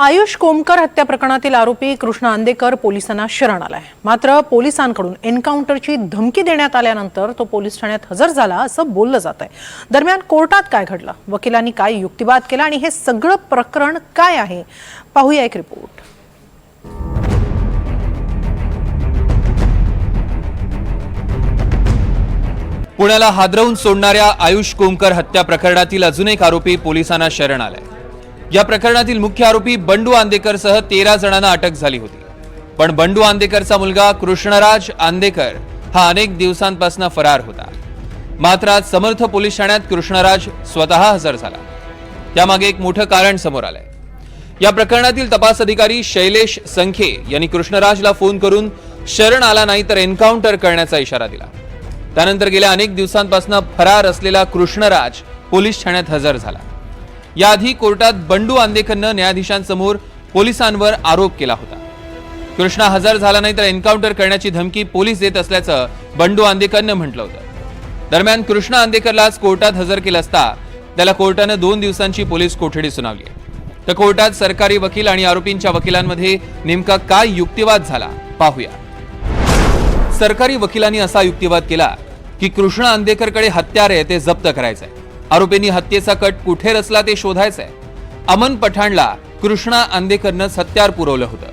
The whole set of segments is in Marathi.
आयुष कोमकर हत्या प्रकरणातील आरोपी कृष्ण आंदेकर पोलिसांना शरण आलाय. मात्र पोलिसांकडून एन्काउंटरची धमकी देण्यात आल्यानंतर तो पोलीस ठाण्यात हजर झाला असं बोललं जात आहे दरम्यान कोर्टात काय घडलं? वकिलांनी काय युक्तिवाद केला आणि हे सगळं प्रकरण काय आहे? पाहूया एक रिपोर्ट. पुण्याला हादरवून सोडणाऱ्या आयुष कोमकर हत्या प्रकरणातील अजून एक आरोपी पोलिसांना शरण आलाय. या प्रकरणातील मुख्य आरोपी बंडू आंदेकरसह तेरा जणांना अटक झाली होती. पण बंडू आंदेकरचा मुलगा कृष्णराज आंदेकर हा अनेक दिवसांपासून फरार होता. मात्र आज समर्थ पोलीस ठाण्यात कृष्णराज स्वतः हजर झाला. त्यामागे एक मोठं कारण समोर आलंय. या प्रकरणातील तपास अधिकारी शैलेश संखे यांनी कृष्णराजला फोन करून शरण आला नाही तर एन्काउंटर करण्याचा इशारा दिला. त्यानंतर गेल्या अनेक दिवसांपासून फरार असलेला कृष्णराज पोलीस ठाण्यात हजर झाला. याआधी कोर्टात बंडू आंदेकरनं न्यायाधीशांसमोर पोलिसांवर आरोप केला होता. कृष्णा हजर झाला नाही तर एन्काउंटर करण्याची धमकी पोलीस देत असल्याचं बंडू आंदेकरनं म्हटलं होतं. दरम्यान कृष्णा आंदेकरला आज कोर्टात हजर केलं असता त्याला कोर्टानं दोन दिवसांची पोलीस कोठडी सुनावली तर कोर्टात सरकारी वकील आणि आरोपींच्या वकिलांमध्ये नेमका काय युक्तिवाद झाला पाहूया. सरकारी वकिलांनी असा युक्तिवाद केला की कृष्ण आंदेकरकडे हत्यार आहे ते जप्त करायचंय. आरोपींनी हत्येचा कट कुठे रचला ते शोधायचंय. अमन पठाणला कृष्णा आंदेकरनंच हत्यार पुरवलं होतं.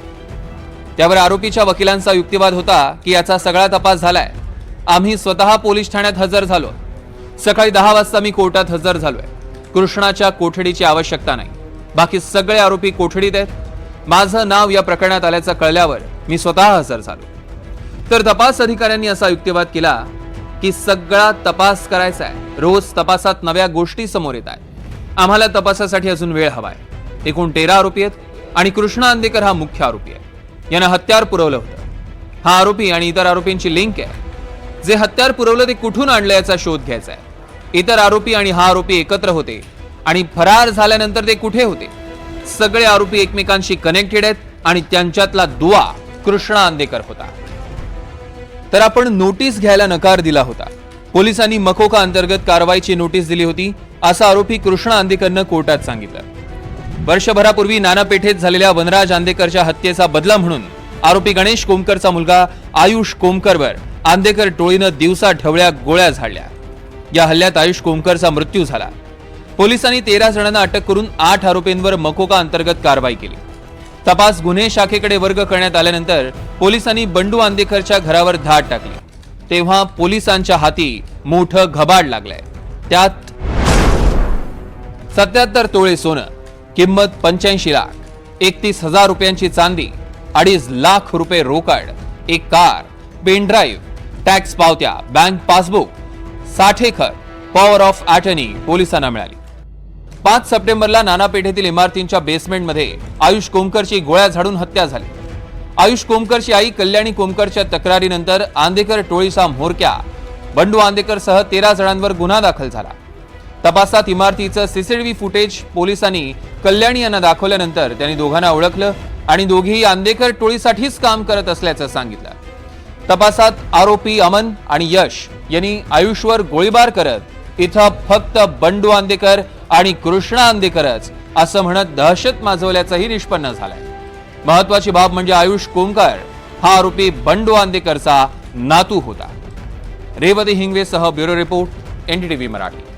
त्यावर आरोपीच्या वकिलांचा युक्तिवाद होता की याचा सगळा तपास झालाय. आम्ही स्वतः पोलीस ठाण्यात हजर झालो. सकाळी दहा वाजता मी कोर्टात हजर झालोय. कृष्णाच्या कोठडीची आवश्यकता नाही. बाकी सगळे आरोपी कोठडीत आहेत? माझं नाव या प्रकरणात आल्याचं कळल्यावर मी स्वतः हजर झालो. तर तपास अधिकाऱ्यांनी असा युक्तिवाद केला की सगळा तपास करायचा आहे. रोज तपासात नव्या गोष्टी समोर येत आहेत. आम्हाला तपासासाठी अजून वेळ हवाय. एकूण तेरा आरोपी आहेत आणि कृष्णा अंदेकर हा मुख्य आरोपी आहे. यानं हत्यार पुरवलं होतं. हा आरोपी आणि इतर आरोपींची लिंक आहे. जे हत्यार पुरवलं ते कुठून आणलं याचा शोध घ्यायचा आहे. इतर आरोपी आणि हा आरोपी एकत्र होते आणि फरार झाल्यानंतर ते कुठे होते? सगळे आरोपी एकमेकांशी कनेक्टेड आहेत आणि त्यांच्यातला दुवा कृष्णा अंदेकर होता. तर आपण नोटीस घ्यायला नकार दिला होता. पोलिसांनी मकोका अंतर्गत कारवाईची नोटीस दिली होती असा आरोपी कृष्ण आंदेकरनं कोर्टात सांगितलं. वर्षभरापूर्वी नानापेठेत झालेल्या वनराज आंदेकरच्या हत्येचा बदला म्हणून आरोपी गणेश कोमकरचा मुलगा आयुष कोमकरवर आंदेकर टोळीनं दिवसा ढवळ्या गोळ्या झाडल्या. या हल्ल्यात आयुष कोमकरचा मृत्यू झाला. पोलिसांनी तेरा जणांना अटक करून आठ आरोपींवर मकोका अंतर्गत कारवाई केली. तपास गुन्हे शाखेकडे वर्ग करण्यात आल्यानंतर पोलिसांनी बंडू आंदेकरच्या घरावर धाड टाकली. तेव्हा पोलिसांच्या हाती मोठं घबाड लागलंय. त्यात सत्याहत्तर तोळे सोनं किंमत पंच्याऐंशी लाख एकतीस हजार रुपयांची चांदी अडीच लाख रुपये रोकड एक कार पेनड्राईव्ह टॅक्स पावत्या बँक पासबुक साठेखर पॉवर ऑफ अटर्नी पोलिसांना मिळाली. पाच सप्टेंबरला नाना पेठेतील इमारतींच्या बेसमेंटमध्ये आयुष कोमकरची गोळ्या झाडून हत्या झाली. आयुष कोमकरची आई कल्याणी कोमकरच्या तक्रारीनंतर आंदेकर टोळीचा म्होरक्या बंडू आंदेकरसह तेरा जणांवर गुन्हा दाखल झाला. तपासात इमारतीचं सीसीटीव्ही फुटेज पोलिसांनी कल्याणी यांना दाखवल्यानंतर त्यांनी दोघांना ओळखलं आणि दोघेही आंदेकर टोळीसाठीच काम करत असल्याचं सांगितलं. तपासात आरोपी अमन आणि यश यांनी आयुषवर गोळीबार करत इथं फक्त बंडू आंदेकर आणि कृष्णा आंदेकरच असं म्हणत दहशत माजवल्याचंही निष्पन्न झालंय. महत्वाची बाब म्हणजे आयुष कोमकर हा आरोपी बंडू आंदेकरचा नातू होता. रेवती हिंगवेसह ब्युरो रिपोर्ट एनडीटीव्ही मराठी.